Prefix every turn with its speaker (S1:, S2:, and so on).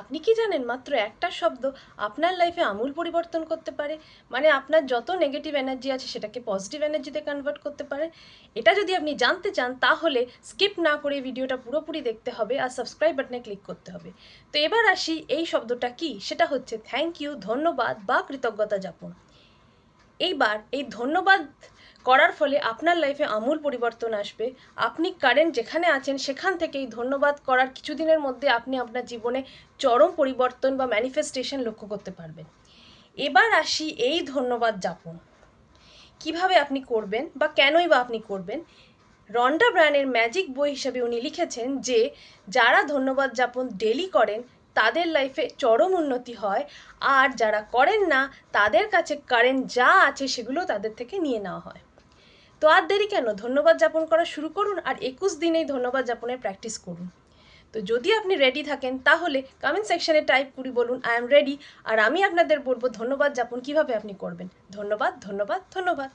S1: আপনি কি জানেন, মাত্র একটা শব্দ আপনার লাইফে আমূল পরিবর্তন করতে পারে? মানে আপনার যত নেগেটিভ এনার্জি আছে, সেটাকে পজিটিভ এনার্জিতে কনভার্ট করতে পারে। এটা যদি আপনি জানতে চান, তাহলে স্কিপ না করে ভিডিওটা পুরোপুরি দেখতে হবে আর সাবস্ক্রাইব বাটনে ক্লিক করতে হবে। তো এবার আসি, এই শব্দটা কি? সেটা হচ্ছে থ্যাংক ইউ ধন্যবাদ বা কৃতজ্ঞতা যাপন এইবার এই ধন্যবাদ করার ফলে আপনার লাইফে আমূল পরিবর্তন আসবে। আপনি কারেন্ট যেখানে আছেন, সেখান থেকেই ধন্যবাদ করার কিছুদিনের মধ্যে আপনি আপনার জীবনে চরম পরিবর্তন বা ম্যানিফেস্টেশন লক্ষ্য করতে পারবেন। এবার আসি এই ধন্যবাদ যাপন। কীভাবে আপনি করবেন বা কেনই বা আপনি করবেন? রন্ডা ব্রায়ানের ম্যাজিক বই হিসেবে উনি লিখেছেন যে, যারা ধন্যবাদ যাপন ডেলি করেন, তাদের লাইফে চরম উন্নতি হয়। আর যারা করেন না, তাদের কাছে কারেন্ট যা আছে, সেগুলো তাদের থেকে নিয়ে নেওয়া হয়। তো আর দেরি কেন? ধন্যবাদ যাপন করা শুরু করুন আর একুশ দিনেই ধন্যবাদ যাপনের প্র্যাকটিস করুন। তো যদি আপনি রেডি থাকেন, তাহলে কমেন্ট সেকশনে টাইপ করি বলুন আই এম রেডি আর আমি আপনাদের বলব, ধন্যবাদ যাপন কীভাবে আপনি করবেন? ধন্যবাদ ধন্যবাদ ধন্যবাদ।